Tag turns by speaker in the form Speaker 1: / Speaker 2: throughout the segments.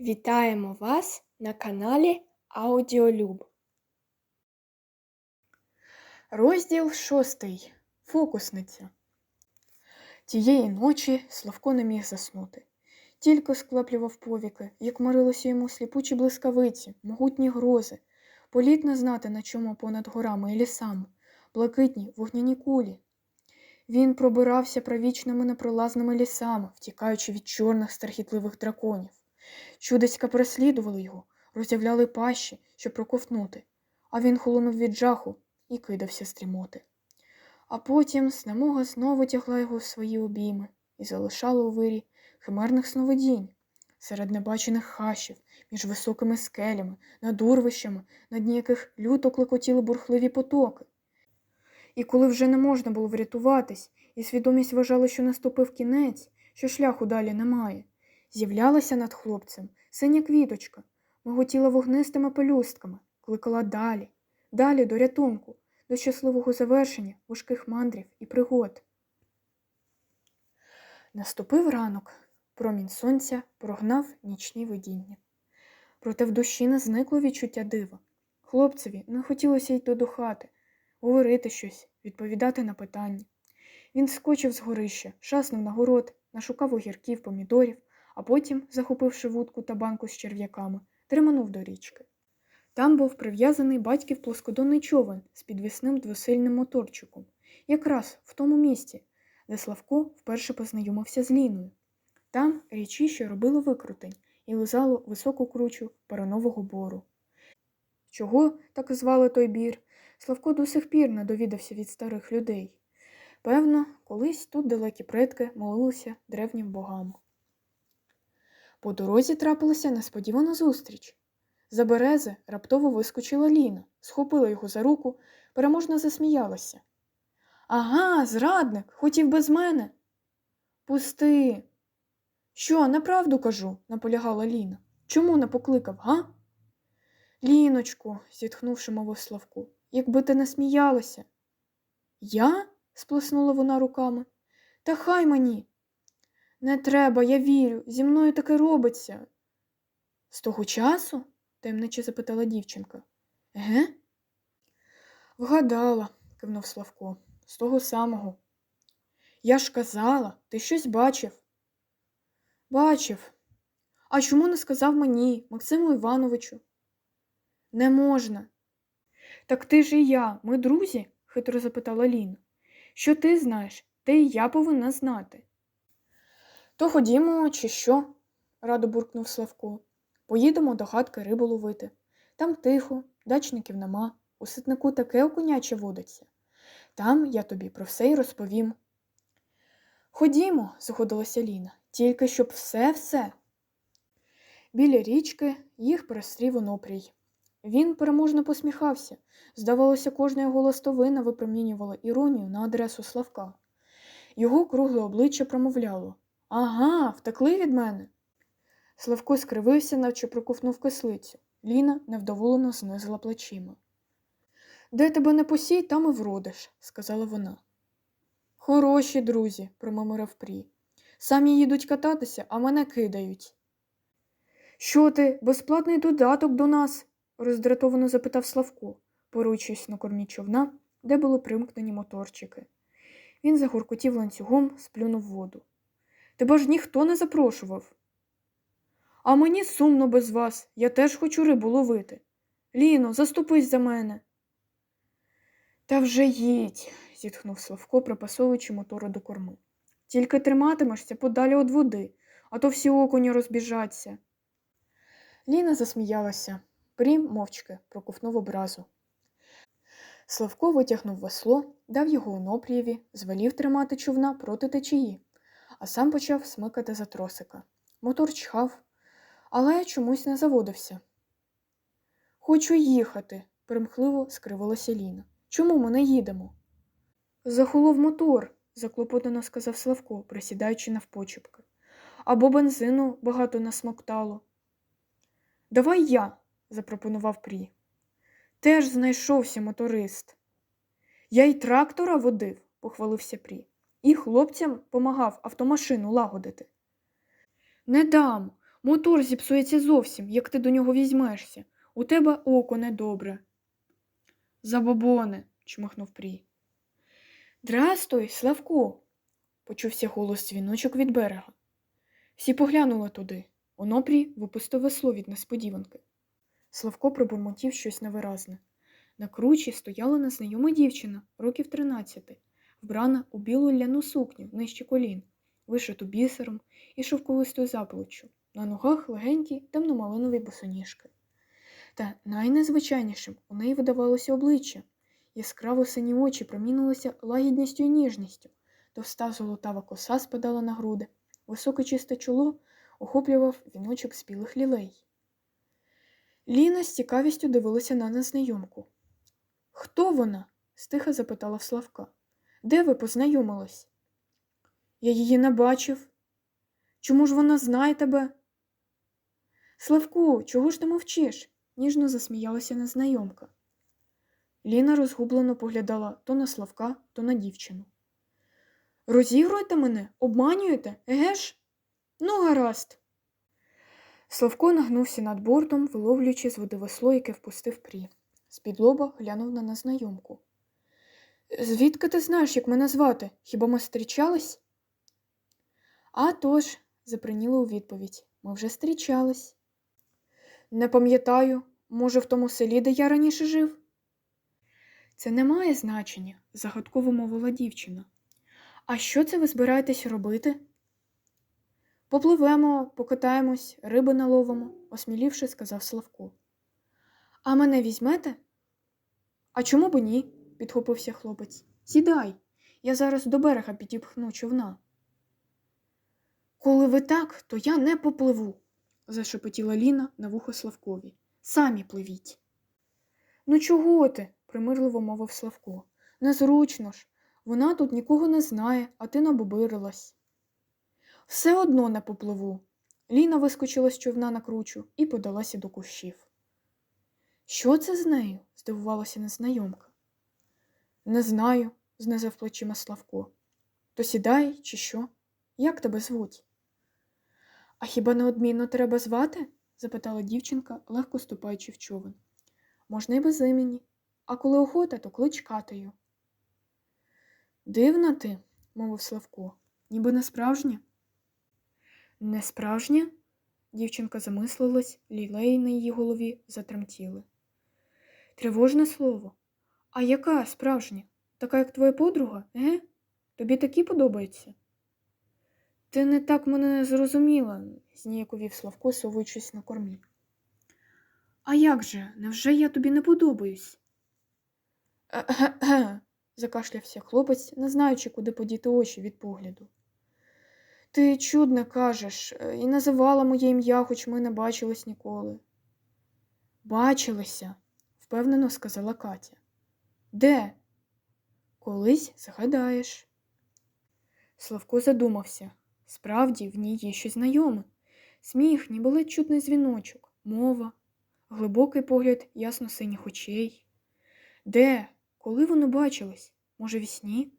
Speaker 1: Вітаємо вас на каналі Аудіолюб. Розділ шостий. Фокусниця. Тієї ночі Славко не міг заснути. Тільки склеплював повіки, як марилося йому сліпучі блискавиці, могутні грози, політ не знати, на чому понад горами і лісами, блакитні вогняні кулі. Він пробирався правічними непролазними лісами, втікаючи від чорних страхітливих драконів. Чудеська переслідували його, роззявляли пащі, щоб проковтнути, а він холонув від жаху і кидався стрімоти. А потім снемога знову тягла його в свої обійми і залишала у вирі химерних сновидінь, серед небачених хащів, між високими скелями, над урвищами, на дні яких люто клекотіли бурхливі потоки. І коли вже не можна було врятуватись, і свідомість вважала, що наступив кінець, що шляху далі немає, з'являлася над хлопцем синя квіточка, миготіла вогнистими пелюстками, кликала далі, далі до рятунку, до щасливого завершення важких мандрів і пригод. Наступив ранок, промінь сонця прогнав нічні видіння. Проте в душі не зникло відчуття дива. Хлопцеві не хотілося йти до хати, говорити щось, відповідати на питання. Він скочив з горища, шаснув на город, нашукав огірків, помідорів, а потім, захопивши вудку та банку з черв'яками, триманув до річки. Там був прив'язаний батьків плоскодонний човен з підвісним двосильним моторчиком, якраз в тому місці, де Славко вперше познайомився з Ліною. Там річіще робило викрутень і лизало високу кручу паранового бору. Чого так звали той бір, Славко до сих пір не довідався від старих людей. Певно, колись тут далекі предки молилися древнім богам. По дорозі трапилася несподівана зустріч. За берези раптово вискочила Ліна, схопила його за руку, переможно засміялася. Ага, зрадник, хотів без мене. Пусти. Що, неправду кажу, наполягала Ліна. Чому не покликав, га? Ліночку, зітхнувши, мовив Славко, якби ти не сміялася. Я? сплеснула вона руками. Та хай мені. Не треба, я вірю, зі мною таке робиться. З того часу? таємниче запитала дівчинка. Ге? Вгадала, кивнув Славко, з того самого. Я ж казала, ти щось бачив. Бачив. А чому не сказав мені, Максиму Івановичу? Не можна. Так ти ж і я, ми друзі? хитро запитала Ліна. Що ти знаєш, те і я повинна знати. То ходімо, чи що? радо буркнув Славко. Поїдемо до хатки рибу ловити. Там тихо, дачників нема, у ситнику таке окуняче водиться. Там я тобі про все й розповім. Ходімо, згодилася Ліна, тільки щоб все-все. Біля річки їх прострів онопрій. Він переможно посміхався. Здавалося, кожна його ластовина випромінювала іронію на адресу Славка. Його кругле обличчя промовляло Ага, втекли від мене. Славко скривився, наче проковнув кислицю. Ліна невдоволено знизила плечима. Де тебе не посій, там і вродиш, сказала вона. Хороші друзі, промимирив Прі. Самі їдуть кататися, а мене кидають. Що ти, безплатний додаток до нас? роздратовано запитав Славко, поруючись на кормі човна, де були примкнені моторчики. Він загуркотів ланцюгом, сплюнув воду. Тебе ж ніхто не запрошував. А мені сумно без вас, я теж хочу рибу ловити. Ліно, заступись за мене. Та вже їдь, зітхнув Славко, припасовуючи мотора до корми. Тільки триматимешся подалі від води, а то всі окуні розбіжаться. Ліна засміялася. Прім мовчки проковнув образу. Славко витягнув весло, дав його онопрієві, звелів тримати човна проти течії, а сам почав смикати за тросика. Мотор чхав, але чомусь не заводився. Хочу їхати, примхливо скривилася Ліна. Чому ми не їдемо? Захолов мотор, заклопотано сказав Славко, присідаючи навпочепки. Або бензину багато насмоктало. Давай я, запропонував Прі. Теж знайшовся моторист. Я й трактора водив, похвалився Прі, і хлопцям помагав автомашину лагодити. Не дам. Мотор зіпсується зовсім, як ти до нього візьмешся. У тебе око недобре. Забобоне, чмихнув Прій. Здрастуй, Славко, почувся голос дзвіночок від берега. Всі поглянули туди. Онопрій випустив весло від несподіванки. Славко пробурмотів щось невиразне. На кручі стояла незнайома дівчина, років тринадцяти, вбрана у білу ляну сукню нижче колін, вишиту бісером і шовковистою заплеччю, на ногах легенькі темномалинові босоніжки. Та найнезвичайнішим у неї видавалося обличчя. Яскраво сині очі промінилися лагідністю і ніжністю, товста золотава коса спадала на груди, високе чисте чоло охоплював віночок з білих лілей. Ліна з цікавістю дивилася на незнайомку. Хто вона? стиха запитала Славка. Де ви познайомились? Я її не бачив. Чому ж вона знає тебе? Славку, чого ж ти мовчиш? ніжно засміялася незнайомка. Ліна розгублено поглядала то на Славка, то на дівчину. Розігруєте мене, обманюєте, еге ж? Ну, гаразд. Славко нагнувся над бортом, виловлюючи з води весло, яке впустив прі. З-під лоба глянув на незнайомку. Звідки ти знаєш, як мене звати? Хіба ми зустрічались? «А тож», – заприніла у відповідь, ми вже зустрічались. Не пам'ятаю, може, в тому селі, де я раніше жив? Це не має значення, загадково мовила дівчина. А що це ви збираєтесь робити? Попливемо, покатаємось, риби наловимо, осмілівши, сказав Славко. А мене візьмете? А чому б ні? Підхопився хлопець. Сідай, я зараз до берега підіпхну човна. Коли ви так, то я не попливу, зашепотіла Ліна на вухо Славкові. Самі пливіть. Ну, чого ти? примирливо мовив Славко. Незручно ж. Вона тут нікого не знає, а ти набобирилась. Все одно не попливу. Ліна вискочила з човна на кручу і подалася до кущів. Що це з нею? здивувалася незнайомка. Не знаю, знизав плечима Славко. То сідай, чи що? Як тебе звуть? А хіба неодмінно треба звати? запитала дівчинка, легко ступаючи в човен. Можна й без імені, а коли охота, то клич Катею. Дивна ти, мовив Славко, ніби не справжня. Не справжня? Дівчинка замислилась, лілеї на її голові затремтіли. Тривожне слово. А яка справжня? Така, як твоя подруга, еге? Тобі такі подобаються? Ти не так мене зрозуміла, зніяковів Славко, совуючись на кормі. А як же, невже я тобі не подобаюсь? Закашлявся хлопець, не знаючи, куди подіти очі від погляду. Ти чудне кажеш, е, і називала моє ім'я, хоч ми не бачились ніколи. Бачилися, впевнено сказала Катя. Де? Колись згадаєш. Славко задумався. Справді, в ній є щось знайоме. Сміх, ніби ледь чутний дзвіночок, мова, глибокий погляд ясно синіх очей. Де? Коли вони бачились? Може, вісні?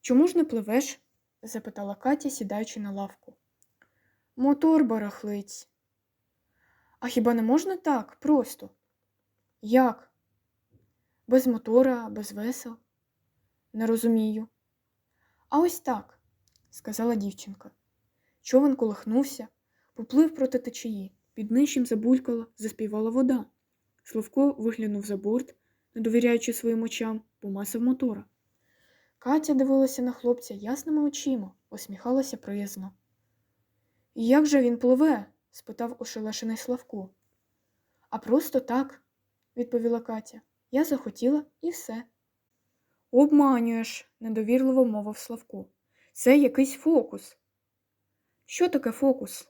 Speaker 1: Чому ж не пливеш? запитала Катя, сідаючи на лавку. Мотор барахлиць. А хіба не можна так просто? Як? Без мотора, без весел? Не розумію. А ось так, сказала дівчинка. Човен колихнувся, поплив проти течії, під нижчим забулькала, заспівала вода. Славко виглянув за борт, не довіряючи своїм очам, помасив мотора. Катя дивилася на хлопця ясними очима, усміхалася приязно. І як же він пливе? спитав ошелешений Славко. А просто так, відповіла Катя. Я захотіла і все. Обманюєш, недовірливо мовив Славко. Це якийсь фокус. Що таке фокус?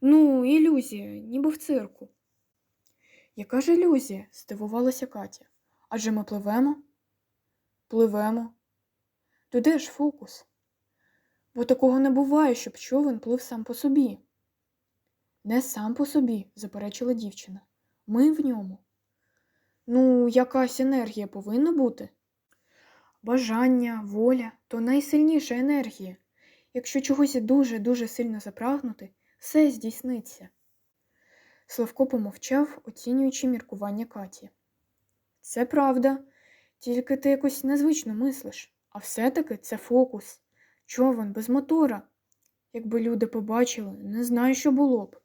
Speaker 1: Ну, ілюзія, ніби в цирку. Яка ж ілюзія? здивувалася Катя. Адже ми пливемо? Пливемо. То де ж фокус? Бо такого не буває, щоб човен плив сам по собі. Не сам по собі, заперечила дівчина. Ми в ньому. Ну, якась енергія повинна бути. Бажання, воля то найсильніша енергія. Якщо чогось дуже-дуже сильно запрагнути, Все здійсниться. Славко помовчав, оцінюючи міркування Каті. Це правда, тільки ти якось незвично мислиш, а все-таки це фокус. Човен без мотора. Якби люди побачили, не знаю, що було б.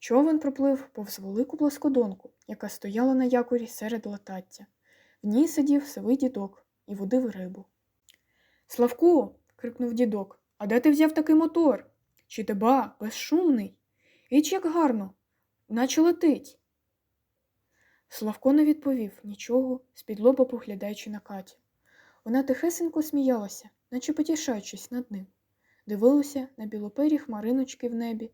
Speaker 1: Човен проплив повз велику плоскодонку, яка стояла на якорі серед латаття. В ній сидів сивий дідок і водив рибу. Славку. крикнув дідок. А де ти взяв такий мотор? Чи тебе безшумний? Іч як гарно, наче летить. Славко не відповів нічого, з-під лоба поглядаючи на Катю. Вона тихесенько сміялася, наче потішаючись над ним. Дивилася на білопері хмариночки в небі,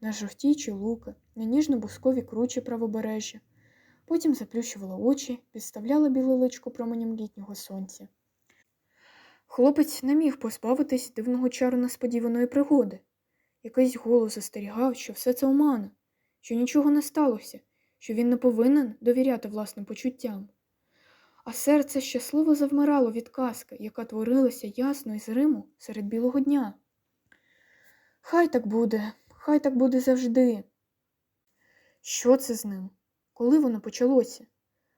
Speaker 1: на жовтічі луки, на ніжно-бускові кручі правобережжя. Потім заплющувала очі, підставляла біле личко променем літнього сонця. Хлопець не міг позбавитись дивного чару несподіваної пригоди. Якийсь голос застерігав, що все це омана, що нічого не сталося, що він не повинен довіряти власним почуттям. А серце щасливо завмирало від казки, яка творилася ясно і зриму серед білого дня. Хай так буде, хай так буде завжди. Що це з ним? Коли воно почалося?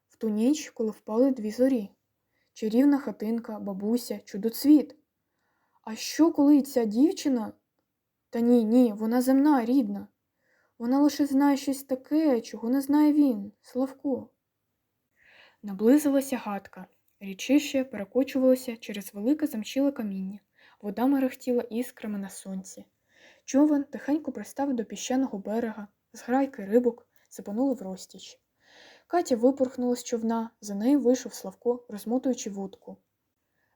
Speaker 1: В ту ніч, коли впали дві зорі чарівна хатинка, бабуся, чудоцвіт. А що, коли ця дівчина? Та ні, ні, вона земна, рідна. Вона лише знає щось таке, чого не знає він, Славко. Наблизилася гадка. Річище перекочувалося через велике замчіле каміння. Вода мерехтіла іскрами на сонці. Човен тихенько пристав до піщаного берега, зграйки рибок запанули в розтіч. Катя випорхнула з човна, за нею вийшов Славко, розмотуючи вудку.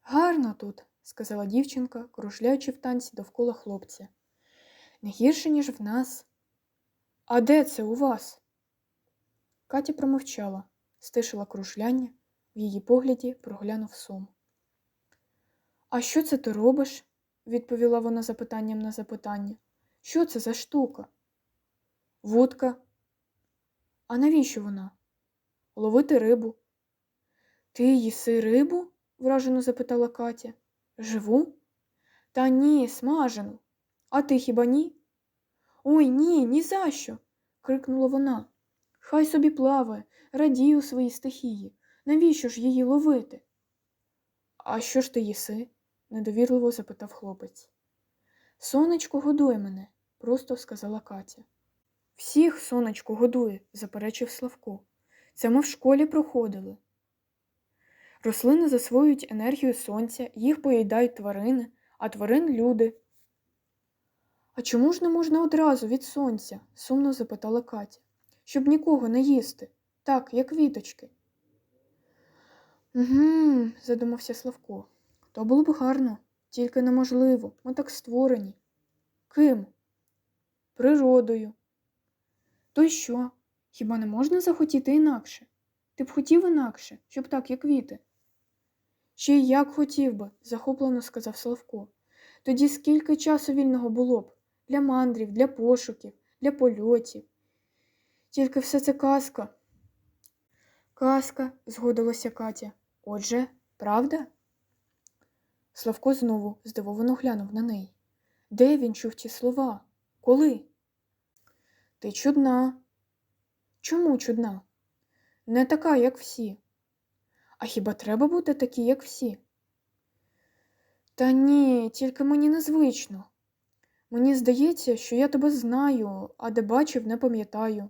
Speaker 1: Гарно тут, сказала дівчинка, кружляючи в танці довкола хлопця. Не гірше, ніж в нас. А де це у вас? Катя промовчала, стишила кружляння, в її погляді проглянув сум. А що це ти робиш? Відповіла вона запитанням на запитання. Що це за штука? Вудка. А навіщо вона? Ловити рибу. Ти їси рибу? вражено запитала Катя. Живу? Та ні, смажену. А ти хіба ні? Ой ні, ні за що!» – крикнула вона. Хай собі плаває, радій у своїй стихії. Навіщо ж її ловити? А що ж ти їси? Недовірливо запитав хлопець. Сонечко годує мене, просто сказала Катя. Всіх сонечко годує, заперечив Славко. Це ми в школі проходили. Рослини засвоюють енергію сонця, їх поїдають тварини, а тварин люди. А чому ж не можна одразу від сонця? сумно запитала Катя, щоб нікого не їсти, так, як віточки. Угу, задумався Славко. То було б гарно, тільки неможливо. Ми так створені. Ким? Природою. То й що? Хіба не можна захотіти інакше? Ти б хотів інакше, щоб так, як віти? Ще й як хотів би, захоплено сказав Славко. Тоді скільки часу вільного було б для мандрів, для пошуків, для польотів. Тільки все це казка. Казка, згодилася Катя. Отже, правда? Славко знову здивовано глянув на неї. Де він чув ті слова? Коли? Ти чудна. Чому чудна? Не така, як всі. А хіба треба бути такі, як всі? Та ні, тільки мені незвично. Мені здається, що я тебе знаю, а де бачив, не пам'ятаю.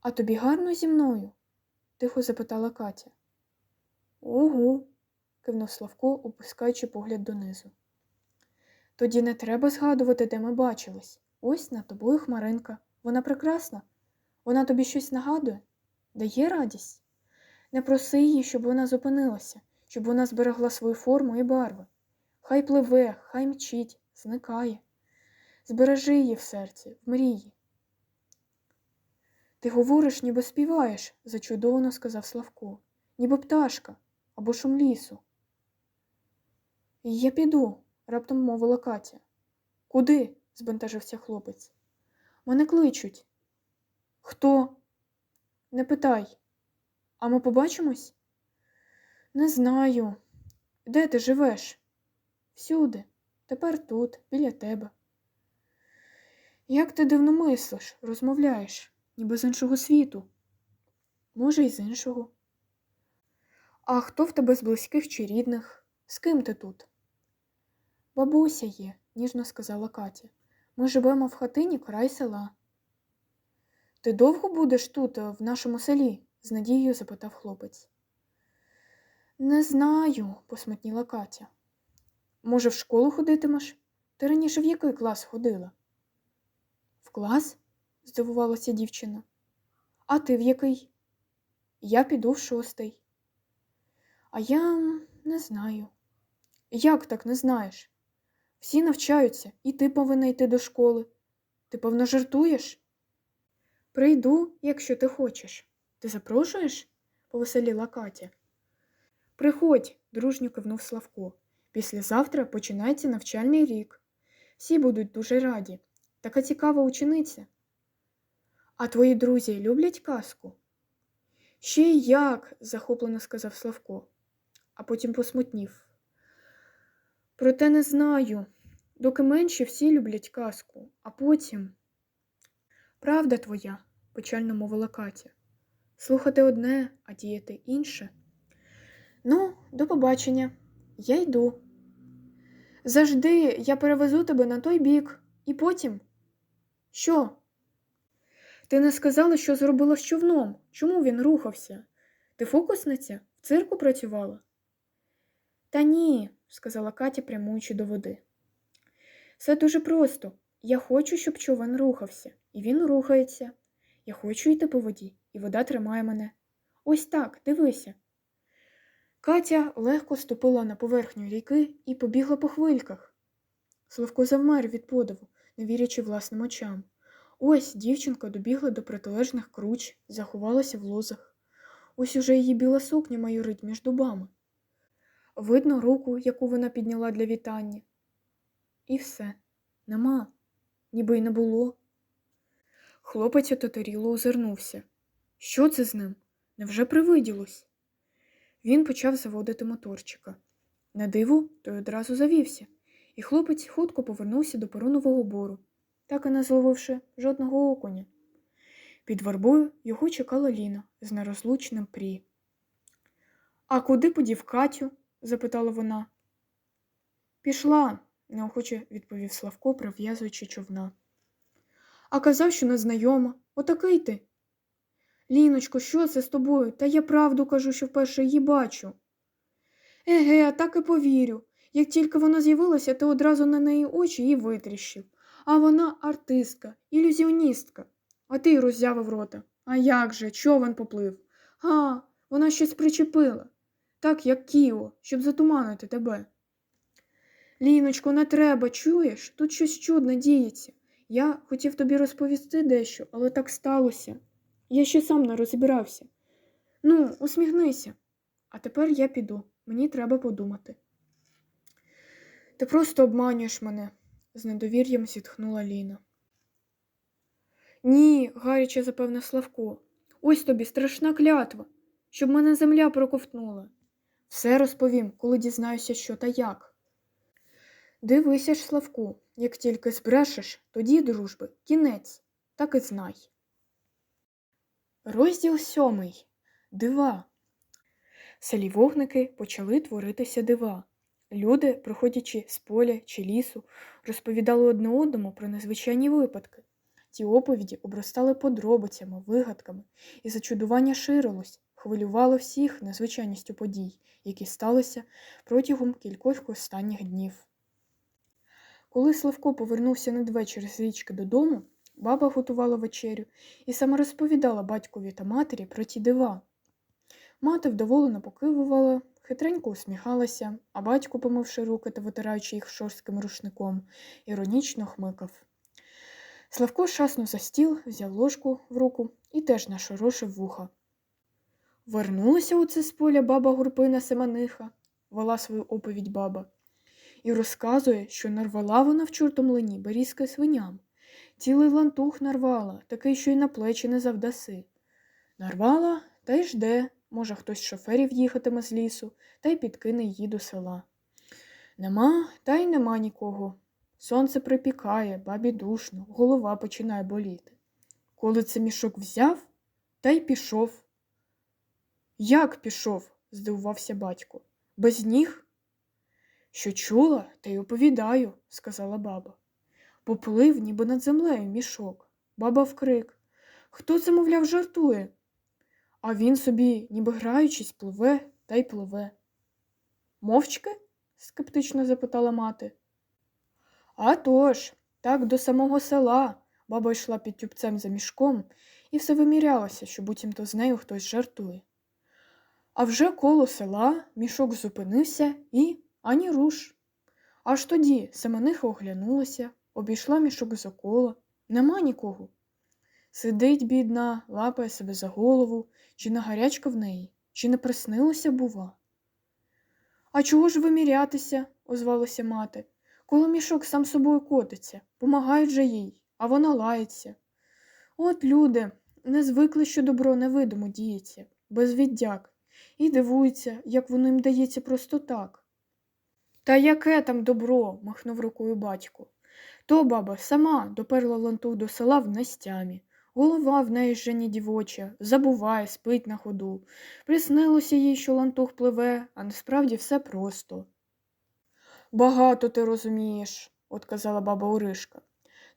Speaker 1: А тобі гарно зі мною? тихо запитала Катя. Угу, кивнув Славко, опускаючи погляд донизу. Тоді не треба згадувати, де ми бачились. Ось над тобою хмаринка. Вона прекрасна. Вона тобі щось нагадує, дає радість. Не проси її, щоб вона зупинилася, щоб вона зберегла свою форму і барви. Хай пливе, хай мчить, зникає. Збережи її в серці, в мрії. Ти говориш, ніби співаєш, зачудовано сказав Славко, ніби пташка або шум лісу. Я піду, раптом мовила Катя. Куди? збентежився хлопець. Мене кличуть. Хто? Не питай. А ми побачимось? Не знаю. Де ти живеш? Всюди. Тепер тут, біля тебе. Як ти дивно мислиш, розмовляєш, ніби з іншого світу. Може, й з іншого. А хто в тебе з близьких чи рідних? З ким ти тут? Бабуся є, ніжно сказала Катя. Ми живемо в хатині край села. Ти довго будеш тут, е, в нашому селі? з надією запитав хлопець. Не знаю, посмутніла Катя. Може, в школу ходитимеш? Ти раніше в який клас ходила? В клас? здивувалася дівчина. А ти в який? Я піду в шостий. А я не знаю. Як так не знаєш? Всі навчаються, і ти повинна йти до школи. Ти, певно, жартуєш? Прийду, якщо ти хочеш. Ти запрошуєш? повеселіла Катя. Приходь, дружньо кивнув Славко. Післязавтра починається навчальний рік. Всі будуть дуже раді. Така цікава учениця. А твої друзі люблять казку? Ще й як, захоплено сказав Славко, а потім посмутнів. Проте не знаю. Доки менші всі люблять казку, а потім. Правда твоя, печально мовила Катя. Слухати одне, а діяти інше. Ну, до побачення. Я йду. Завжди я перевезу тебе на той бік, і потім. Що? Ти не сказала, що зробила з човном. Чому він рухався? Ти фокусниця? В цирку працювала? Та ні, сказала Катя, прямуючи до води. Все дуже просто. Я хочу, щоб човен рухався, і він рухається. Я хочу йти по воді, і вода тримає мене. Ось так, дивися. Катя легко ступила на поверхню ріки і побігла по хвильках. Славко завмер від подиву, не вірячи власним очам. Ось дівчинка добігла до протилежних круч, заховалася в лозах. Ось уже її біла сукня майорить між дубами. Видно руку, яку вона підняла для вітання. І все, нема, ніби й не було. Хлопець ототоріло озирнувся. Що це з ним? Невже привиділось? Він почав заводити моторчика. На диво той одразу завівся, і хлопець хутко повернувся до перунового бору, так і не зловивши жодного окуня. Під вербою його чекала Ліна з нерозлучним прі. А куди подів Катю? Запитала вона. Пішла, неохоче відповів Славко, прив'язуючи човна. А казав, що незнайома. Отакий ти. Ліночко, що це з тобою? Та я правду кажу, що вперше її бачу. Еге, так і повірю. Як тільки вона з'явилася, ти одразу на неї очі і витріщив. А вона артистка, ілюзіоністка. А ти й роззявив рота. А як же, човен поплив? Га, вона щось причепила. Так, як Кіо, щоб затуманити тебе. Ліночко, не треба, чуєш? Тут щось чудне діється. Я хотів тобі розповісти дещо, але так сталося. Я ще сам не розібрався. Ну, усміхнися. А тепер я піду. Мені треба подумати. Ти просто обманюєш мене, з недовір'ям зітхнула Ліна. Ні, гаряче запевнив Славко. Ось тобі страшна клятва, щоб мене земля проковтнула. Все розповім, коли дізнаюся, що та як. Дивися ж, Славку, як тільки збрешеш, тоді дружби, кінець, так і знай. Розділ сьомий. Дива. В селі вогники почали творитися дива. Люди, проходячи з поля чи лісу, розповідали одне одному про незвичайні випадки. Ті оповіді обростали подробицями, вигадками, і зачудування ширилось, хвилювало всіх незвичайністю подій, які сталися протягом кількох останніх днів. Коли Славко повернувся надвечір з річки додому, баба готувала вечерю і саме розповідала батькові та матері про ті дива. Мати вдоволено покивувала, хитренько усміхалася, а батько, помивши руки та витираючи їх шорстким рушником, іронічно хмикав. Славко шаснув за стіл, взяв ложку в руку і теж нашорошив вуха. Вернулася оце з поля баба Гурпина Семениха, вела свою оповідь баба, і розказує, що нарвала вона в чортомлині берізки свиням. Цілий лантух нарвала, такий, що й на плечі не завдаси. Нарвала та й жде, може, хтось з шоферів їхатиме з лісу та й підкине її до села. Нема, та й нема нікого. Сонце припікає, бабі душно, голова починає боліти. Коли це мішок взяв, та й пішов. Як пішов? здивувався батько. Без ніг? Що чула, та й оповідаю, сказала баба. Поплив, ніби над землею мішок. Баба вкрик. Хто це, мовляв, жартує? А він собі, ніби граючись, пливе та й пливе. Мовчки? скептично запитала мати. «А тож, так до самого села. Баба йшла під тюбцем за мішком і все вимірялася, що буцімто з нею хтось жартує. А вже коло села мішок зупинився і ані руш. Аж тоді Семениха оглянулася, обійшла мішок за коло. Нема нікого. Сидить, бідна, лапає себе за голову, чи не гарячка в неї, чи не приснилося, бува. А чого ж вимірятися? озвалася мати. Коли мішок сам собою котиться, помагають же їй, а вона лається. От люди не звикли, що добро невидимо діється, без віддяк, і дивуються, як воно їм дається просто так. Та яке там добро? махнув рукою батько. То баба сама доперла лантух до села в настямі. Голова в неї жені дівоча, забуває, спить на ходу. Приснилося їй, що лантух пливе, а насправді все просто. Багато ти розумієш, отказала баба Оришка.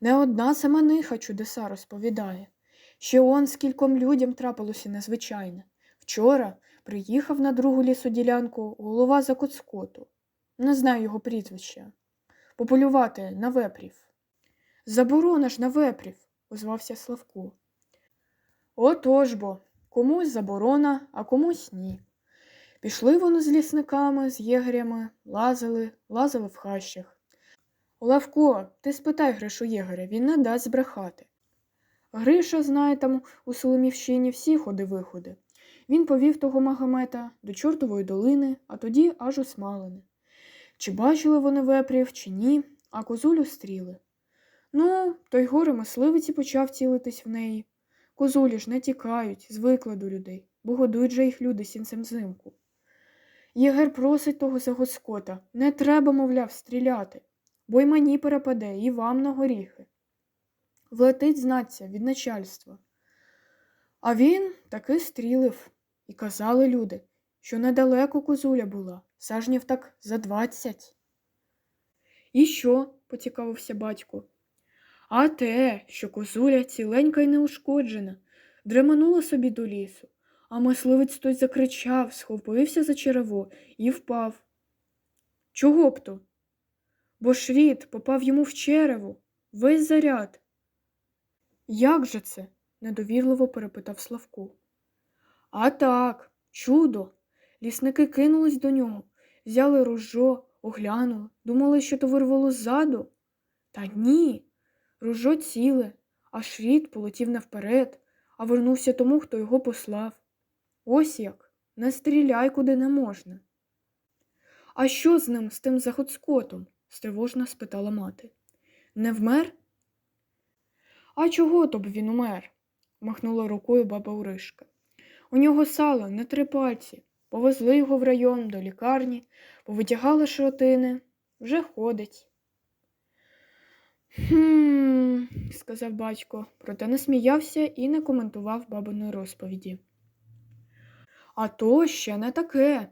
Speaker 1: Не одна семениха чудеса розповідає. Ще он скільком людям трапилося незвичайне. Вчора приїхав на другу лісоділянку голова Закоцкоту. Не знаю його прізвища. Пополювати на вепрів. Заборона ж на вепрів, озвався Славко. Отож бо, комусь заборона, а комусь ні. Пішли вони з лісниками, з єгерями, лазили, лазили в хащах. Лавко, ти спитай Гришу єгеря, він не дасть збрехати. Гриша знає там у Соломівщині всі ходи-виходи. Він повів того Магомета до Чортової долини, а тоді аж у Смалини. Чи бачили вони вепрів, чи ні, а козулю стріли. Ну, той горе мисливиці почав цілитись в неї. Козулі ж не тікають, звикли до людей, бо годують же їх люди сінцем взимку. Єгер просить того загоскота, не треба, мовляв, стріляти, бо й мені перепаде, і вам на горіхи. Влетить знаться від начальства. А він таки стрілив, і казали люди, що недалеко козуля була, сажнів так за двадцять. І що? поцікавився батько. А те, що козуля ціленька й неушкоджена, дреманула собі до лісу, а мисливець той закричав, схопився за черево і впав. Чого б то? Бо шрід попав йому в черево, весь заряд. Як же це? Недовірливо перепитав Славко. А так, чудо. Лісники кинулись до нього, взяли ружо, оглянули, думали, що то вирвало ззаду. Та ні. Ружо ціле, а шрід полетів навперед, а вернувся тому, хто його послав. Ось як не стріляй куди не можна. А що з ним, з тим заходскотом? стривожно спитала мати. Не вмер? А чого то б він умер? Махнула рукою баба Уришка. У нього сало на три пальці. Повезли його в район до лікарні, повитягали шротини, вже ходить. Хм, сказав батько, проте не сміявся і не коментував бабиної розповіді. А то ще не таке,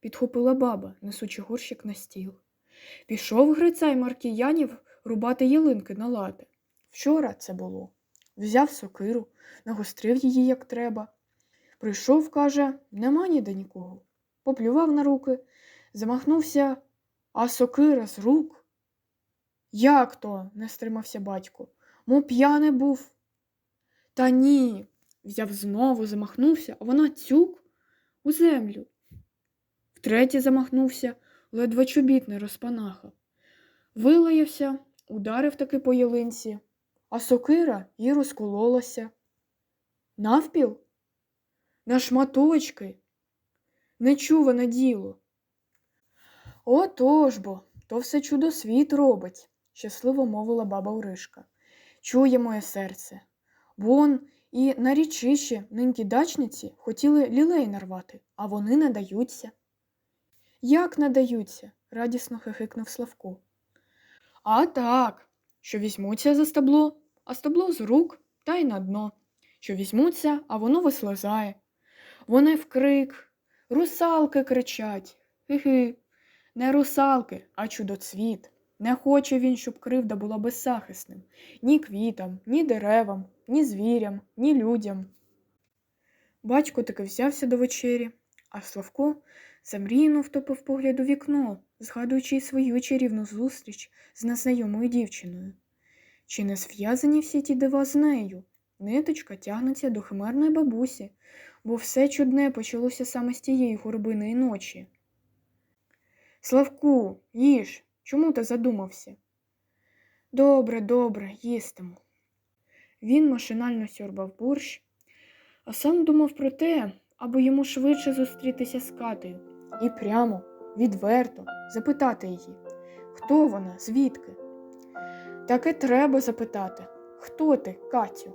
Speaker 1: підхопила баба, несучи горщик на стіл. Пішов Грицай Маркіянів рубати ялинки на лати. Вчора це було. Взяв сокиру, нагострив її, як треба. Прийшов, каже, нема ніде нікого. Поплював на руки, замахнувся, а сокира з рук. Як то? не стримався батько. Мо п'яний був. Та ні. Взяв знову, замахнувся, а вона цюк у землю. Втретє замахнувся, ледве чобіт не розпанахав. Вилаявся, ударив таки по ялинці, а сокира й розкололася. Навпіл? На шматочки. Нечуване діло. Отож бо, то все чудо світ робить, щасливо мовила баба Уришка. Чує моє серце. Вон і на річище нинькі дачниці хотіли лілей нарвати, а вони не даються. Як не даються? радісно хихикнув Славко. А так, що візьмуться за стебло, а стебло з рук та й на дно. Що візьмуться, а воно вислизає. Вони вкрик, русалки кричать. Хи-хи. Не русалки, а чудоцвіт. Не хоче він, щоб кривда була беззахисним ні квітам, ні деревам, ні звірям, ні людям. Батько таки взявся до вечері, а Славко замріяно втопив погляд у вікно, згадуючи свою чарівну зустріч з незнайомою дівчиною. Чи не зв'язані всі ті дива з нею? Ниточка тягнеться до химерної бабусі, бо все чудне почалося саме з тієї горбиної ночі. Славку, їж, чому ти задумався? Добре, добре, їстиму. Він машинально сьорбав борщ, а сам думав про те, аби йому швидше зустрітися з Катею і прямо, відверто запитати її, хто вона, звідки. Таке треба запитати, хто ти, Катю?